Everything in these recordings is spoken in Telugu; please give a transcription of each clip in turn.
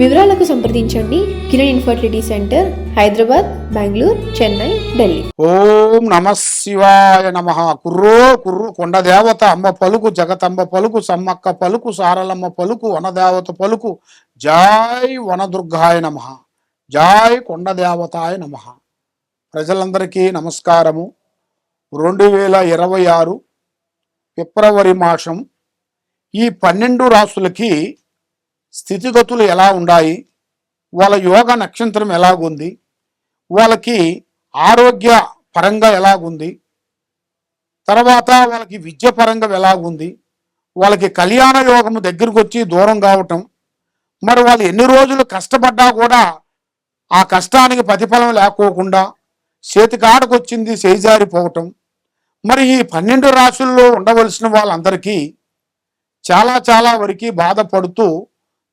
వివరాలకు సంప్రదించండి. Kiran infertility centre Hyderabad Bengaluru Chennai Delhi. ఓం నమ శివాయ నమ. కుర్రో కుర్రు కొండ దేవత అమ్మ పలుకు జగతంబ పలుకు సమ్మక్క పలుకు సారలమ్మ పలుకు వనదేవత పలుకు. జాయ్ వనదుర్గాయ నమ. జాయ్ కొండ దేవతాయ నమ. ప్రజలందరికీ నమస్కారము. రెండు వేల ఇరవై ఆరు ఫిబ్రవరి మాసం ఈ పన్నెండు రాసులకి స్థితిగతులు ఎలా ఉన్నాయి వాళ్ళ యోగ నక్షత్రం ఎలాగుంది? వాళ్ళకి ఆరోగ్య పరంగా ఎలాగుంది? తర్వాత వాళ్ళకి విద్య పరంగా ఎలాగుంది? వాళ్ళకి కళ్యాణ యోగము దగ్గరకు వచ్చి దూరం కావటం. మరి వాళ్ళు ఎన్ని రోజులు కష్టపడ్డా కూడా ఆ కష్టానికి ప్రతిఫలం లేకోకుండా చేతికాడకు వచ్చింది చేజారిపోవటం. మరి ఈ పన్నెండు రాసుల్లో ఉండవలసిన వాళ్ళందరికీ చాలా చాలా వరకు బాధపడుతూ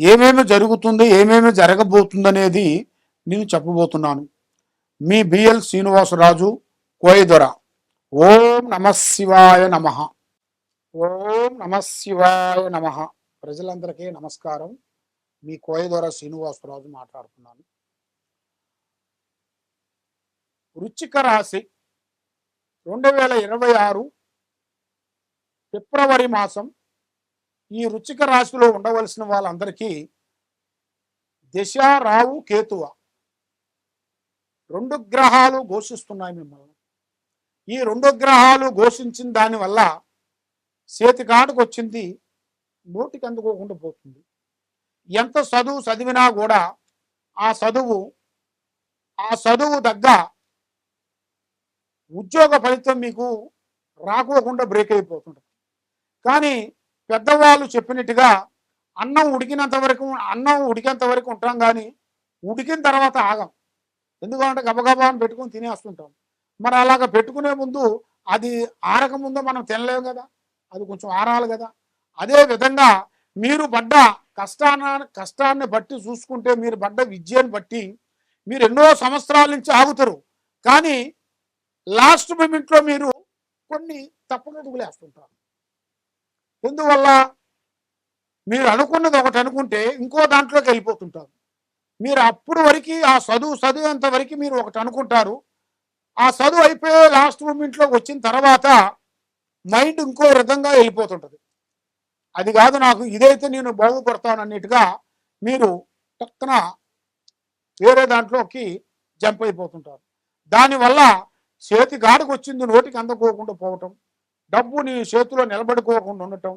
ఏమేమి జరుగుతుంది ఏమేమి జరగబోతుంది అనేది నేను చెప్పబోతున్నాను. మీ బిఎల్ శ్రీనివాసరాజు కోయదొర. ఓం నమ శివాయ నమ. ఓం నమ శివాయ నమ. ప్రజలందరికీ నమస్కారం. మీ కోయదొర శ్రీనివాసరాజు మాట్లాడుతున్నాను. వృచ్చిక రాశి రెండు వేల ఇరవై ఆరు ఫిబ్రవరి మాసం ఈ రుచిక రాశిలో ఉండవలసిన వాళ్ళందరికీ దశ రావు కేతువ రెండు గ్రహాలు ఘోషిస్తున్నాయి మిమ్మల్ని. ఈ రెండు గ్రహాలు ఘోషించిన దానివల్ల చేతికాటకు వచ్చింది నోటికి అందుకోకుండా పోతుంది. ఎంత చదువు చదివినా కూడా ఆ చదువు ఆ చదువు దగ్గ ఉద్యోగ ఫలితం మీకు రాకోకుండా బ్రేక్ అయిపోతుంటుంది. కానీ పెద్దవాళ్ళు చెప్పినట్టుగా అన్నం ఉడికినంత వరకు అన్నం ఉడికేంత వరకు ఉంటాం కానీ ఉడికిన తర్వాత ఆగం. ఎందుకంటే గబగబా అని పెట్టుకుని తినేస్తుంటాం. మరి అలాగ పెట్టుకునే ముందు అది ఆరక ముందు మనం తినలేము కదా అది కొంచెం ఆరాలి కదా. అదే విధంగా మీరు పడ్డ కష్టాన కష్టాన్ని బట్టి చూసుకుంటే మీరు పడ్డ విద్యను బట్టి మీరు ఎన్నో సంవత్సరాల నుంచి ఆగుతారు. కానీ లాస్ట్ మూమెంట్లో మీరు కొన్ని తప్పునడుగులు వేస్తుంటారు ఎందువల్ల? మీరు అనుకున్నది ఒకటి అనుకుంటే ఇంకో దాంట్లోకి వెళ్ళిపోతుంటారు. మీరు అప్పుడు వరకు ఆ చదువు చదివేంత వరకు మీరు ఒకటి అనుకుంటారు. ఆ చదువు అయిపోయే లాస్ట్ మూమెంట్లోకి వచ్చిన తర్వాత మైండ్ ఇంకో విధంగా వెళ్ళిపోతుంటుంది. అది కాదు నాకు ఇదైతే నేను బాగుపడతాను అన్నట్టుగా మీరు పక్కన వేరే దాంట్లోకి జంప్ అయిపోతుంటారు. దానివల్ల చేతి గాడికి వచ్చింది నోటికి అందకోకుండా పోవటం డబ్బు నీ చేతిలో నిలబడుకోకుండా ఉండటం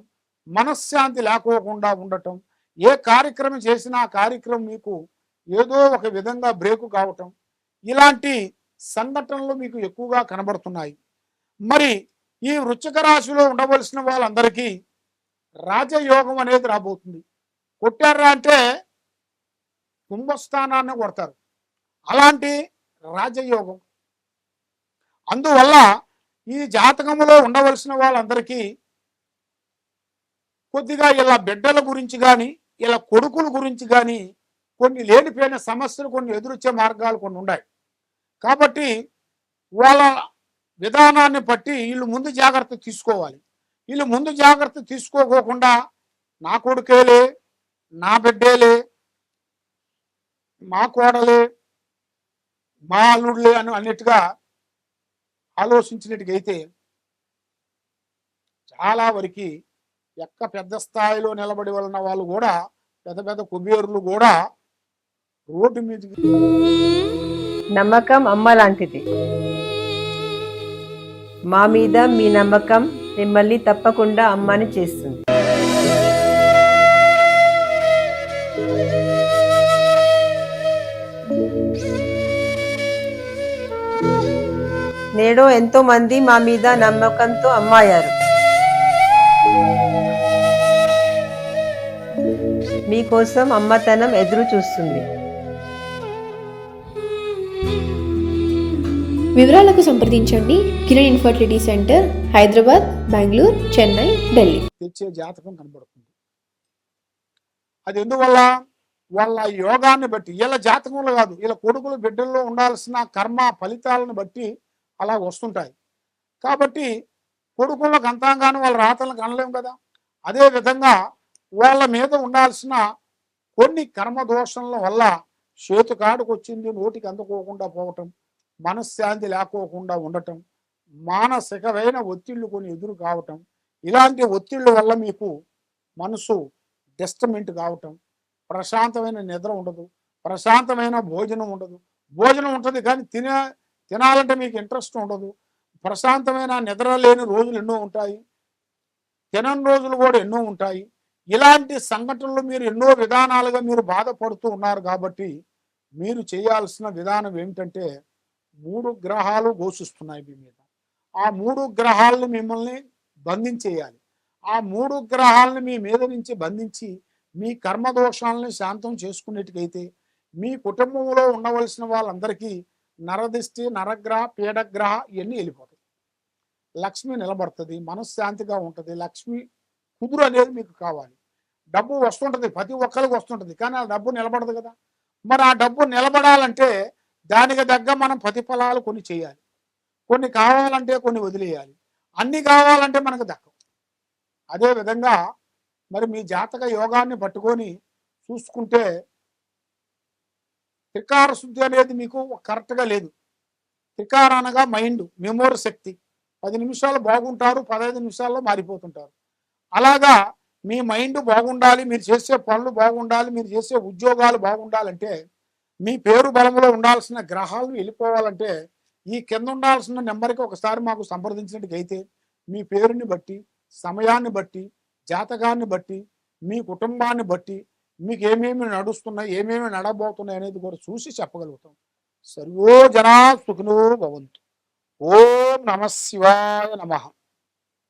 మనశ్శాంతి లేకోకుండా ఉండటం ఏ కార్యక్రమం చేసినా ఆ కార్యక్రమం మీకు ఏదో ఒక విధంగా బ్రేకు కావటం ఇలాంటి సంఘటనలు మీకు ఎక్కువగా కనబడుతున్నాయి. మరి ఈ వృశ్చిక రాశిలో ఉండవలసిన వాళ్ళందరికీ రాజయోగం అనేది రాబోతుంది. కొట్టారా అంటే కుంభస్థానాన్ని కొడతారు. అలాంటి రాజయోగం. అందువల్ల ఈ జాతకంలో ఉండవలసిన వాళ్ళందరికీ కొద్దిగా ఇలా బిడ్డల గురించి కానీ ఇలా కొడుకుల గురించి కానీ కొన్ని లేనిపోయిన సమస్యలు కొన్ని ఎదురొచ్చే మార్గాలు కొన్ని ఉన్నాయి కాబట్టి వాళ్ళ విధానాన్ని బట్టి వీళ్ళు ముందు జాగ్రత్త తీసుకోవాలి. వీళ్ళు ముందు జాగ్రత్త తీసుకోకోకుండా నా కొడుకేలే నా బిడ్డేలే మా కోడలే మా అల్లుడులే అని అన్నట్టుగా ఆలోచించినట్టుగైతే చాలా వరకు ఎక్క పెద్ద స్థాయిలో నిలబడి ఉన్న వాళ్ళు కూడా పెద్ద పెద్ద కుబేరులు కూడా రోడ్డు మీద నమ్మకం అమ్మ లాంటిది. మా మీద మీ నమ్మకం మిమ్మల్ని తప్పకుండా అమ్మని చేస్తుంది. నేడో ఎంతో మంది మా మీద నమ్మకంతో అమ్మాయారు. మీకోసం అమ్మతనం ఎదురు చూస్తుంది. వివరాలకు సంప్రదించండి. Kiran infertility centre Hyderabad Bengaluru Chennai Delhi. తెచ్చే జాతకం కనబడుతుంది. అది ఎందువల్ల? వాళ్ళ యోగాన్ని బట్టి వీళ్ళ జాతకంలో కాదు వీళ్ళ కొడుకులు బిడ్డల్లో ఉండాల్సిన కర్మ ఫలితాలను బట్టి అలా వస్తుంటాయి. కాబట్టి కొడుకులకు అంతంగాను వాళ్ళ రాతలను కనలేము కదా. అదే విధంగా వాళ్ళ మీద ఉండాల్సిన కొన్ని కర్మ దోషణల వల్ల చేతు కాడుకు వచ్చింది నోటికి అందుకోకుండా పోవటం మనశ్శాంతి లేకోకుండా ఉండటం మానసికమైన ఒత్తిళ్ళు కొన్ని ఎదురు కావటం ఇలాంటి ఒత్తిళ్ళ వల్ల మీకు మనసు డిస్టర్మెంట్ కావటం ప్రశాంతమైన నిద్ర ఉండదు ప్రశాంతమైన భోజనం ఉండదు. భోజనం ఉంటుంది కానీ తినే తినాలంటే మీకు ఇంట్రెస్ట్ ఉండదు. ప్రశాంతమైన నిద్ర లేని రోజులు ఎన్నో ఉంటాయి. తినని రోజులు కూడా ఎన్నో ఉంటాయి. ఇలాంటి సంఘటనలు మీరు ఎన్నో విధానాలుగా మీరు బాధపడుతూ ఉన్నారు కాబట్టి మీరు చేయాల్సిన విధానం ఏమిటంటే మూడు గ్రహాలు ఘోషిస్తున్నాయి మీ మీద. ఆ మూడు గ్రహాలను మిమ్మల్ని బంధించేయాలి. ఆ మూడు గ్రహాలను మీ మీద నుంచి బంధించి మీ కర్మదోషాలని శాంతం చేసుకునేట్టుకైతే మీ కుటుంబంలో ఉండవలసిన వాళ్ళందరికీ నరదిష్టి నరగ్రహ పీడగ్రహ ఇవన్నీ వెళ్ళిపోతాయి. లక్ష్మి నిలబడుతుంది మనశ్శాంతిగా ఉంటుంది. లక్ష్మి కుదురు అనేది మీకు కావాలి. డబ్బు వస్తుంటుంది ప్రతి ఒక్కరికి వస్తుంటుంది కానీ ఆ డబ్బు నిలబడదు కదా. మరి ఆ డబ్బు నిలబడాలంటే దానికి తగ్గ మనం ప్రతిఫలాలు కొన్ని చేయాలి. కొన్ని కావాలంటే కొన్ని వదిలేయాలి. అన్ని కావాలంటే మనకు దక్కవు. అదే విధంగా మరి మీ జాతక యోగాన్ని పట్టుకొని చూసుకుంటే త్రికార శుద్ధి అనేది మీకు కరెక్ట్గా లేదు. త్రికార అనగా మైండ్ మెమోరీ శక్తి. పది నిమిషాలు బాగుంటారు పదహైదు నిమిషాల్లో మారిపోతుంటారు. అలాగా మీ మైండ్ బాగుండాలి మీరు చేసే పనులు బాగుండాలి మీరు చేసే ఉద్యోగాలు బాగుండాలంటే మీ పేరు బలంలో ఉండాల్సిన గ్రహాలు వెళ్ళిపోవాలంటే ఈ కింద ఉండాల్సిన నెంబర్కి ఒకసారి మాకు సంప్రదించినట్టుకైతే మీ పేరుని బట్టి సమయాన్ని బట్టి జాతకాన్ని బట్టి మీ కుటుంబాన్ని బట్టి మీకు ఏమేమి నడుస్తున్నాయి ఏమేమి నడబోతున్నాయి అనేది కూడా చూసి చెప్పగలుగుతాం. సర్వో జనా సుఖినో భవంతు. ఓం నమ శివాయ నమః.